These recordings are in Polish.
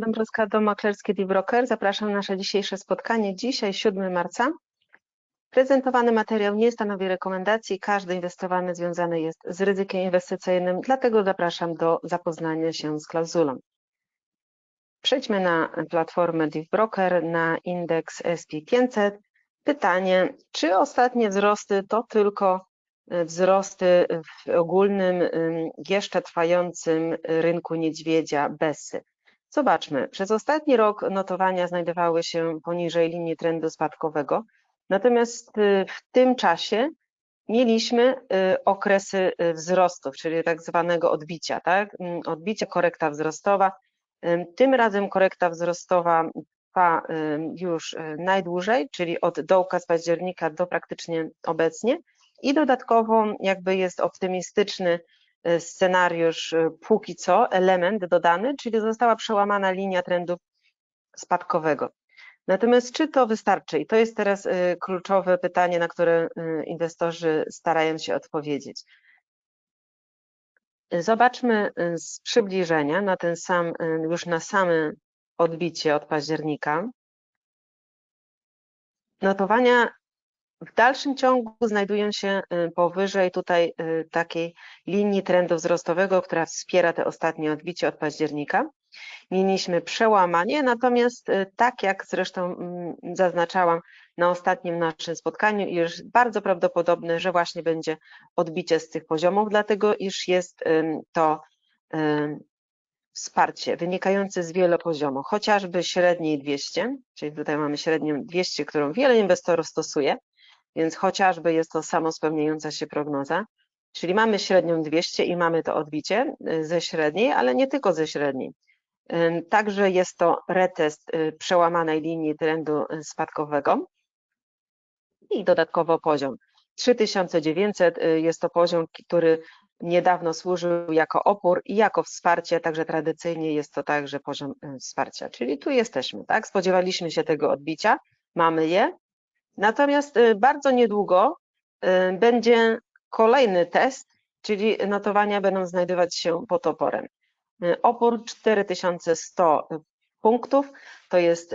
Dąbrowska, Dom Maklerski D-Broker. Zapraszam na nasze dzisiejsze spotkanie. Dzisiaj 7 marca. Prezentowany materiał nie stanowi rekomendacji. Każdy inwestowany związany jest z ryzykiem inwestycyjnym, dlatego zapraszam do zapoznania się z klauzulą. Przejdźmy na platformę DivBroker, na indeks SP500. Pytanie, czy ostatnie wzrosty to tylko e, wzrosty w ogólnym, jeszcze trwającym rynku niedźwiedzia Bessy? Zobaczmy, przez ostatni rok notowania znajdowały się poniżej linii trendu spadkowego, natomiast y, w tym czasie mieliśmy y, okresy y, wzrostów, czyli tak zwanego odbicia, tak? Mm, odbicie, korekta wzrostowa. Tym razem korekta wzrostowa trwa już najdłużej, czyli od dołka z października do praktycznie obecnie i dodatkowo jakby jest optymistyczny scenariusz e, póki co, element dodany, czyli została przełamana linia trendu spadkowego. Natomiast czy to wystarczy? I to jest teraz e, kluczowe pytanie, na które inwestorzy starają się odpowiedzieć. Zobaczmy z przybliżenia na ten sam, już na same odbicie od października. Notowania w dalszym ciągu znajdują się y, powyżej tutaj y, takiej linii trendu wzrostowego, która wspiera te ostatnie odbicie od października. Mieliśmy przełamanie, natomiast y, tak jak zresztą mm, zaznaczałam na ostatnim naszym spotkaniu, iż bardzo prawdopodobne, że właśnie będzie odbicie z tych poziomów, dlatego iż jest to wsparcie wynikające z wielopoziomu, chociażby średniej 200, czyli tutaj mamy średnią 200, którą wiele inwestorów stosuje, więc chociażby jest to samospełniająca się prognoza, czyli mamy średnią 200 i mamy to odbicie y, ze średniej, ale nie tylko ze średniej. Także jest to retest y, przełamanej linii trendu y, spadkowego. I dodatkowo poziom. 3900 jest to poziom, który niedawno służył jako opór i jako wsparcie, także tradycyjnie jest to także poziom wsparcia, czyli tu jesteśmy, tak? Spodziewaliśmy się tego odbicia, mamy je, Natomiast y, bardzo niedługo y, będzie kolejny test, czyli notowania będą znajdować się pod oporem. Y, opór 4100 punktów to jest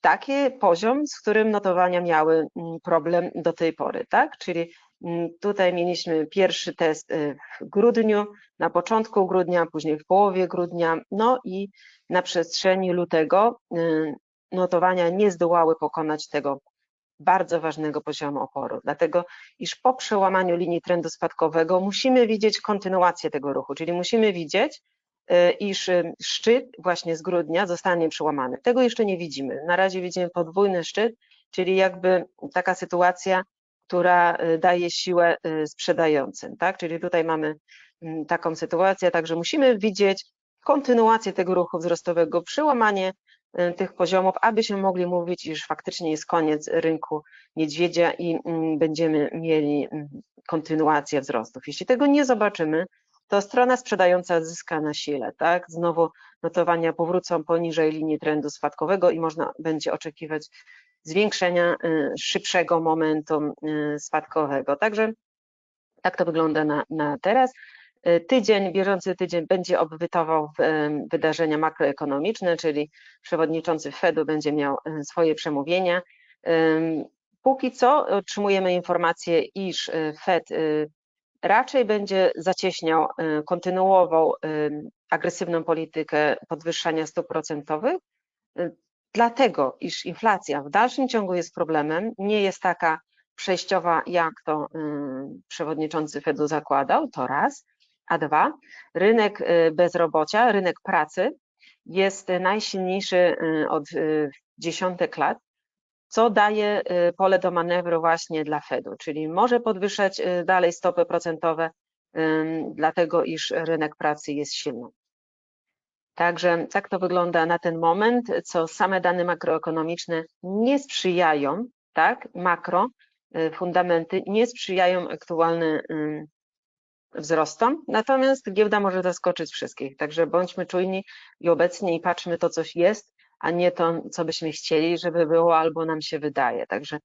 taki poziom, z którym notowania miały mm, problem do tej pory, tak? Czyli mm, tutaj mieliśmy pierwszy test w grudniu, na początku grudnia, później w połowie grudnia, no i na przestrzeni lutego notowania nie zdołały pokonać tego bardzo ważnego poziomu oporu, dlatego iż po przełamaniu linii trendu spadkowego musimy widzieć kontynuację tego ruchu, czyli musimy widzieć, y, iż y, szczyt właśnie z grudnia zostanie przełamany. Tego jeszcze nie widzimy. Na razie widzimy podwójny szczyt, czyli jakby taka sytuacja, która y, daje siłę sprzedającym, tak? Czyli tutaj mamy mm, taką sytuację, także musimy widzieć kontynuację tego ruchu wzrostowego, przełamanie tych poziomów, abyśmy mogli mówić, iż faktycznie jest koniec rynku niedźwiedzia i mm, będziemy mieli mm, kontynuację wzrostów. Jeśli tego nie zobaczymy, to strona sprzedająca zyska na sile, tak? Znowu notowania powrócą poniżej linii trendu spadkowego i można będzie oczekiwać zwiększenia y, szybszego momentum y, spadkowego. Także tak to wygląda na, na teraz. E, tydzień, bieżący tydzień będzie obwytował wydarzenia makroekonomiczne, czyli przewodniczący Fedu będzie miał e, swoje przemówienia. Póki co otrzymujemy informację, iż e, Fed raczej będzie zacieśniał, kontynuował agresywną politykę podwyższania stóp procentowych, dlatego iż inflacja w dalszym ciągu jest problemem, nie jest taka przejściowa, jak to przewodniczący Fedu zakładał, to raz a dwa, rynek y, bezrobocia, rynek pracy jest najsilniejszy y, od y, dziesiątek lat, co daje pole do manewru właśnie dla Fedu, czyli może podwyższać dalej stopy procentowe, dlatego iż rynek pracy jest silny. Także tak to wygląda na ten moment, co same dane makroekonomiczne nie sprzyjają, tak, makro, fundamenty nie sprzyjają aktualnym wzrostom, natomiast giełda może zaskoczyć wszystkich, także bądźmy czujni i obecni i patrzmy to, coś jest, a nie to, co byśmy chcieli, żeby było albo nam się wydaje. Także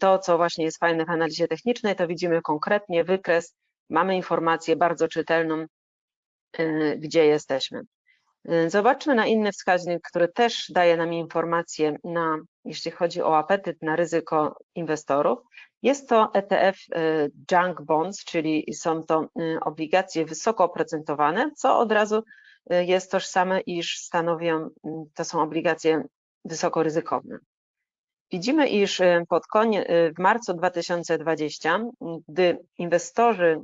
to, co właśnie jest fajne w analizie technicznej, to widzimy konkretnie wykres, mamy informację bardzo czytelną, y, gdzie jesteśmy. Y, Zobaczmy na inny wskaźnik, który też daje nam informacje na, jeśli chodzi o apetyt na ryzyko inwestorów. Jest to ETF y, Junk Bonds, czyli są to y, obligacje wysoko oprocentowane, co od razu y, jest tożsame, iż stanowią, to są obligacje wysoko ryzykowne. Widzimy, iż pod koniec, w marcu 2020, gdy inwestorzy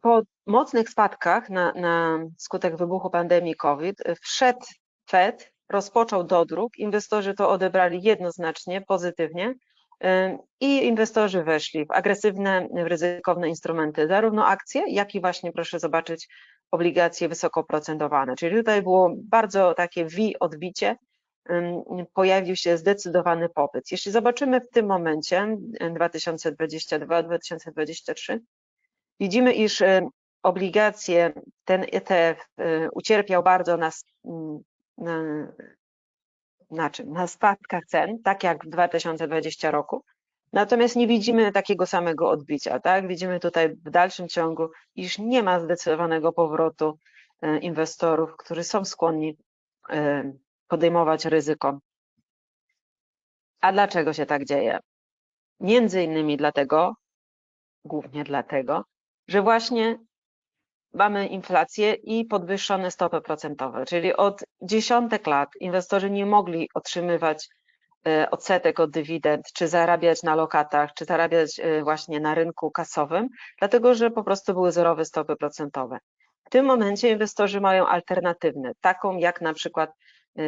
po mocnych spadkach na, na skutek wybuchu pandemii COVID wszedł Fed, rozpoczął dodruk, inwestorzy to odebrali jednoznacznie, pozytywnie i inwestorzy weszli w agresywne, ryzykowne instrumenty, zarówno akcje, jak i właśnie proszę zobaczyć obligacje wysoko oprocentowane. Czyli tutaj było bardzo takie V odbicie, pojawił się zdecydowany popyt. Jeśli zobaczymy w tym momencie 2022-2023, widzimy, iż obligacje, ten ETF ucierpiał bardzo na, na, czym? Na spadkach cen, tak jak w 2020 roku. Natomiast nie widzimy takiego samego odbicia, tak? Widzimy tutaj w dalszym ciągu, iż nie ma zdecydowanego powrotu inwestorów, którzy są skłonni podejmować ryzyko. A dlaczego się tak dzieje? Między innymi dlatego, głównie dlatego, że właśnie mamy inflację i podwyższone stopy procentowe, czyli od dziesiątek lat inwestorzy nie mogli otrzymywać e, odsetek od dywidend, czy zarabiać na lokatach, czy zarabiać e, właśnie na rynku kasowym, dlatego że po prostu były zerowe stopy procentowe. W tym momencie inwestorzy mają alternatywne, taką jak na przykład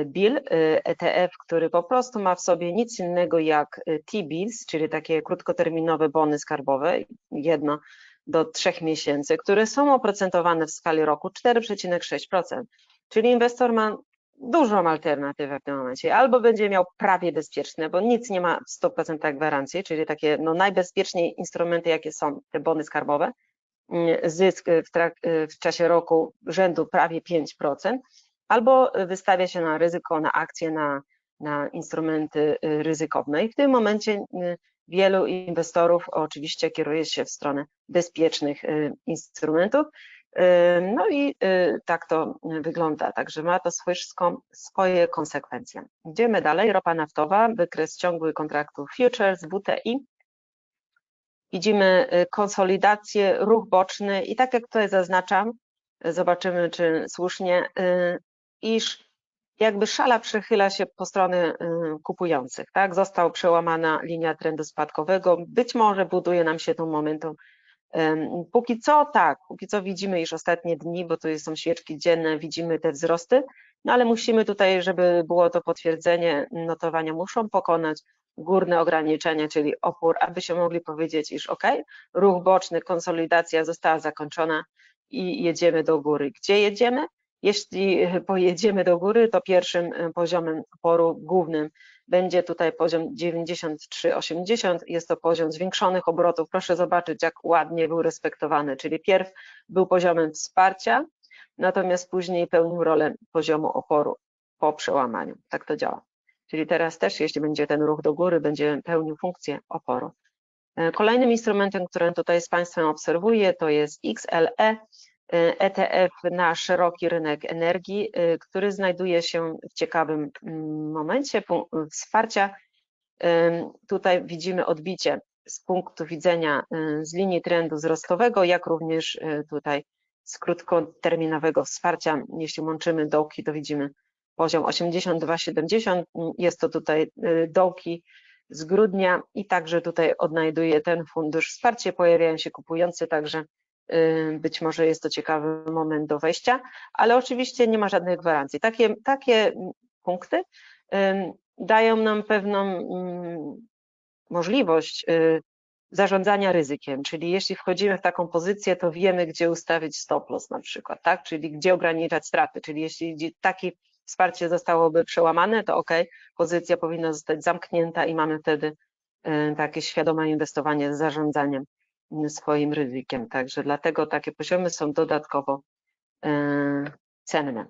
bill, ETF, który po prostu ma w sobie nic innego jak T-bills, czyli takie krótkoterminowe bony skarbowe, jedno do trzech miesięcy, które są oprocentowane w skali roku 4,6%. Czyli inwestor ma dużą alternatywę w tym momencie. Albo będzie miał prawie bezpieczne, bo nic nie ma w 100% gwarancji, czyli takie no, najbezpieczniej instrumenty, jakie są te bony skarbowe, zysk w, w czasie roku rzędu prawie 5%, albo wystawia się na ryzyko, na akcje, na, na instrumenty y, ryzykowne. I w tym momencie y, wielu inwestorów oczywiście kieruje się w stronę bezpiecznych y, instrumentów. No i tak to wygląda, także ma to swoje konsekwencje. Idziemy dalej, ropa naftowa, wykres ciągły kontraktów futures, WTI. Widzimy konsolidację, ruch boczny i tak jak tutaj zaznaczam, zobaczymy czy słusznie, iż jakby szala przechyla się po stronę y, kupujących, tak? Została przełamana linia trendu spadkowego, być może buduje nam się tą momentum. Póki co tak, póki co widzimy już ostatnie dni, bo tu są świeczki dzienne, widzimy te wzrosty, no ale musimy tutaj, żeby było to potwierdzenie, notowania muszą pokonać górne ograniczenia, czyli opór, aby się mogli powiedzieć, iż ok, ruch boczny, konsolidacja została zakończona i jedziemy do góry. Gdzie jedziemy? Jeśli pojedziemy do góry, to pierwszym e, poziomem oporu głównym będzie tutaj poziom 93,80. Jest to poziom zwiększonych obrotów. Proszę zobaczyć, jak ładnie był respektowany, czyli pierw był poziomem wsparcia, natomiast później pełnił rolę poziomu oporu po przełamaniu. Tak to działa. Czyli teraz też, jeśli będzie ten ruch do góry, będzie pełnił funkcję oporu. E, kolejnym instrumentem, który tutaj z Państwem obserwuję, to jest XLE. ETF na szeroki rynek energii, y, który znajduje się w ciekawym mm, momencie wsparcia. Tutaj widzimy odbicie z punktu widzenia y, z linii trendu wzrostowego, jak również y, tutaj z krótkoterminowego wsparcia. Jeśli łączymy dołki, to widzimy poziom 82,70. Jest to tutaj dołki z grudnia i także tutaj odnajduje ten fundusz wsparcie. Pojawiają się kupujący także być może jest to ciekawy moment do wejścia, ale oczywiście nie ma żadnych gwarancji. Takie, takie punkty dają nam pewną możliwość y, zarządzania ryzykiem, czyli jeśli wchodzimy w taką pozycję, to wiemy, gdzie ustawić stop loss na przykład, tak? czyli gdzie ograniczać straty, czyli jeśli takie wsparcie zostałoby przełamane, to ok, pozycja powinna zostać zamknięta i mamy wtedy y, takie świadome inwestowanie z zarządzaniem swoim ryzykiem. Także dlatego takie poziomy są dodatkowo e, cenne.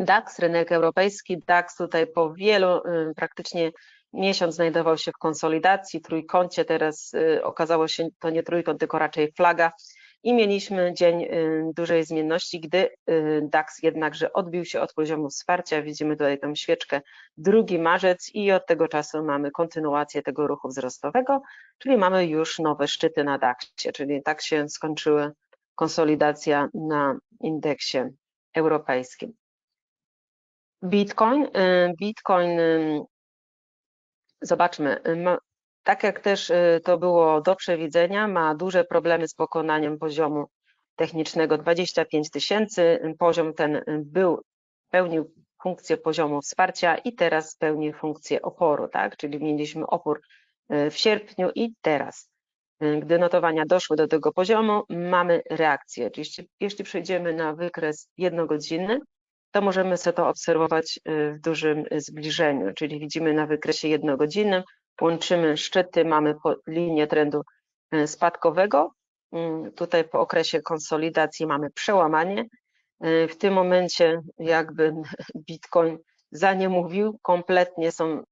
DAX, rynek europejski, DAX tutaj po wielu, e, praktycznie miesiąc znajdował się w konsolidacji, trójkącie, teraz e, okazało się to nie trójkąt, tylko raczej flaga i mieliśmy dzień y, dużej zmienności, gdy y, DAX jednakże odbił się od poziomu wsparcia. Widzimy tutaj tą świeczkę 2 marzec i od tego czasu mamy kontynuację tego ruchu wzrostowego, czyli mamy już nowe szczyty na DAX-ie, czyli tak się skończyła konsolidacja na indeksie europejskim. Bitcoin, y, Bitcoin, zobaczmy, tak jak też to było do przewidzenia, ma duże problemy z pokonaniem poziomu technicznego 25 tysięcy. Poziom ten był, pełnił funkcję poziomu wsparcia i teraz pełni funkcję oporu, tak? Czyli mieliśmy opór w sierpniu i teraz. Gdy notowania doszły do tego poziomu, mamy reakcję. Oczywiście, jeśli przejdziemy na wykres jednogodzinny, to możemy sobie to obserwować y, w dużym zbliżeniu, czyli widzimy na wykresie jednogodzinnym, łączymy szczyty, mamy linię trendu y, spadkowego, y, tutaj po okresie konsolidacji mamy przełamanie, w tym momencie jakby Bitcoin zaniemówił, kompletnie są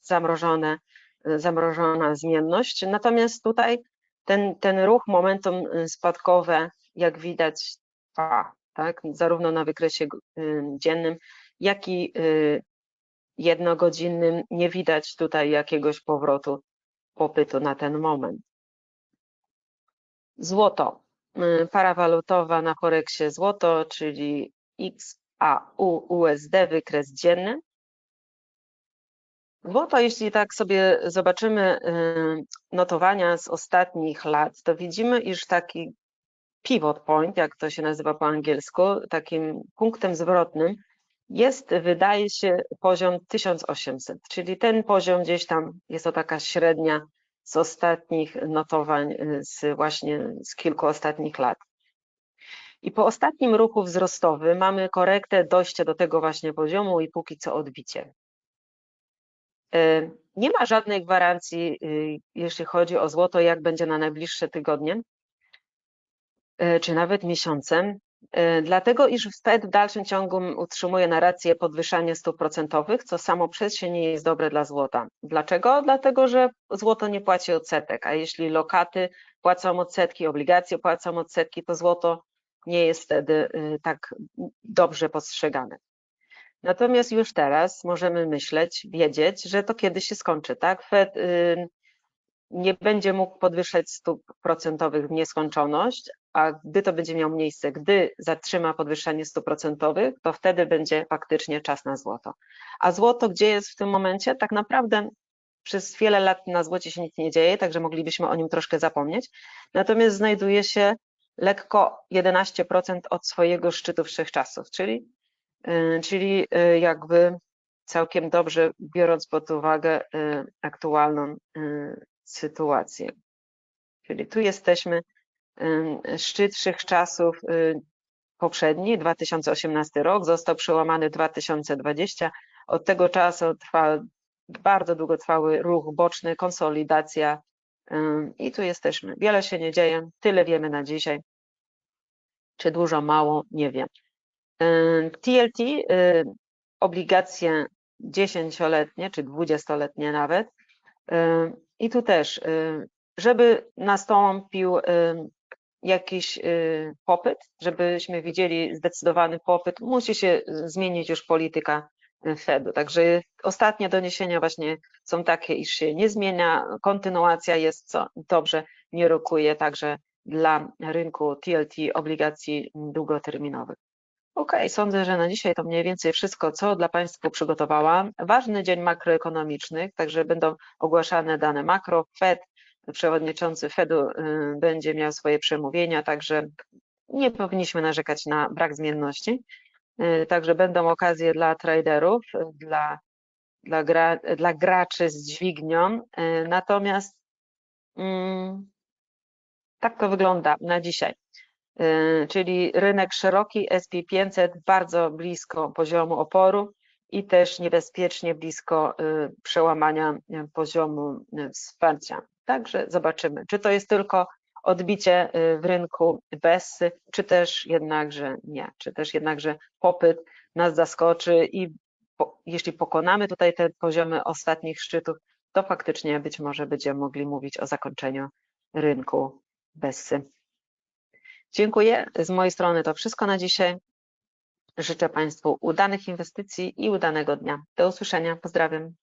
zamrożone, zamrożona zmienność, natomiast tutaj ten, ten ruch, momentum spadkowe, jak widać, trwa tak, zarówno na wykresie dziennym, jak i jednogodzinnym nie widać tutaj jakiegoś powrotu popytu na ten moment. Złoto, y, para walutowa na Forexie złoto, czyli XAU USD, wykres dzienny. Złoto, jeśli tak sobie zobaczymy notowania z ostatnich lat, to widzimy, iż taki pivot point, jak to się nazywa po angielsku, takim punktem zwrotnym, jest, wydaje się, poziom 1800, czyli ten poziom gdzieś tam jest to taka średnia z ostatnich notowań, z właśnie z kilku ostatnich lat. I po ostatnim ruchu wzrostowym mamy korektę, dojście do tego właśnie poziomu i póki co odbicie. E, nie ma żadnej gwarancji, y, jeśli chodzi o złoto, jak będzie na najbliższe tygodnie. Czy nawet miesiącem, e, dlatego iż Fed w dalszym ciągu utrzymuje narrację podwyższania stóp procentowych, co samo przez się nie jest dobre dla złota. Dlaczego? Dlatego, że złoto nie płaci odsetek, a jeśli lokaty płacą odsetki, obligacje płacą odsetki, to złoto nie jest wtedy y, tak dobrze postrzegane. Natomiast już teraz możemy myśleć, wiedzieć, że to kiedyś się skończy, tak? Fed y, nie będzie mógł podwyższać stóp procentowych w nieskończoność, a gdy to będzie miało miejsce, gdy zatrzyma podwyższenie stóp procentowych, to wtedy będzie faktycznie czas na złoto. A złoto gdzie jest w tym momencie? Tak naprawdę przez wiele lat na złocie się nic nie dzieje, także moglibyśmy o nim troszkę zapomnieć. Natomiast znajduje się lekko 11% od swojego szczytu wszechczasów, czyli, yy, czyli yy, jakby całkiem dobrze biorąc pod uwagę yy, aktualną sytuację. Czyli tu jesteśmy szczyt wszechczasów y, poprzedni, 2018 rok, został przełamany 2020. Od tego czasu trwa bardzo długotrwały ruch boczny, konsolidacja i tu jesteśmy. Wiele się nie dzieje, tyle wiemy na dzisiaj. Czy dużo, mało, nie wiem. TLT, y, obligacje 10-letnie czy 20-letnie nawet. I tu też, żeby nastąpił jakiś y, popyt, żebyśmy widzieli zdecydowany popyt, musi się zmienić już polityka y, Fedu. Także ostatnie doniesienia właśnie są takie, iż się nie zmienia, kontynuacja jest co dobrze, nie rokuje także dla rynku TLT obligacji długoterminowych. OK, sądzę, że na dzisiaj to mniej więcej wszystko, co dla Państwa przygotowałam. Ważny dzień makroekonomiczny, także będą ogłaszane dane makro. Fed przewodniczący Fedu y, będzie miał swoje przemówienia, także nie powinniśmy narzekać na brak zmienności. Y, także będą okazje dla traderów, dla, dla, gra, dla graczy z dźwignią. Y, natomiast mm, tak to wygląda na dzisiaj. Czyli rynek szeroki, SP500 bardzo blisko poziomu oporu i też niebezpiecznie blisko przełamania poziomu wsparcia. Także zobaczymy, czy to jest tylko odbicie y, w rynku bez, czy też jednakże nie, czy też jednakże popyt nas zaskoczy i po, jeśli pokonamy tutaj te poziomy ostatnich szczytów, to faktycznie być może będziemy mogli mówić o zakończeniu rynku bez. Dziękuję. Z mojej strony to wszystko na dzisiaj. Życzę Państwu udanych inwestycji i udanego dnia. Do usłyszenia. Pozdrawiam.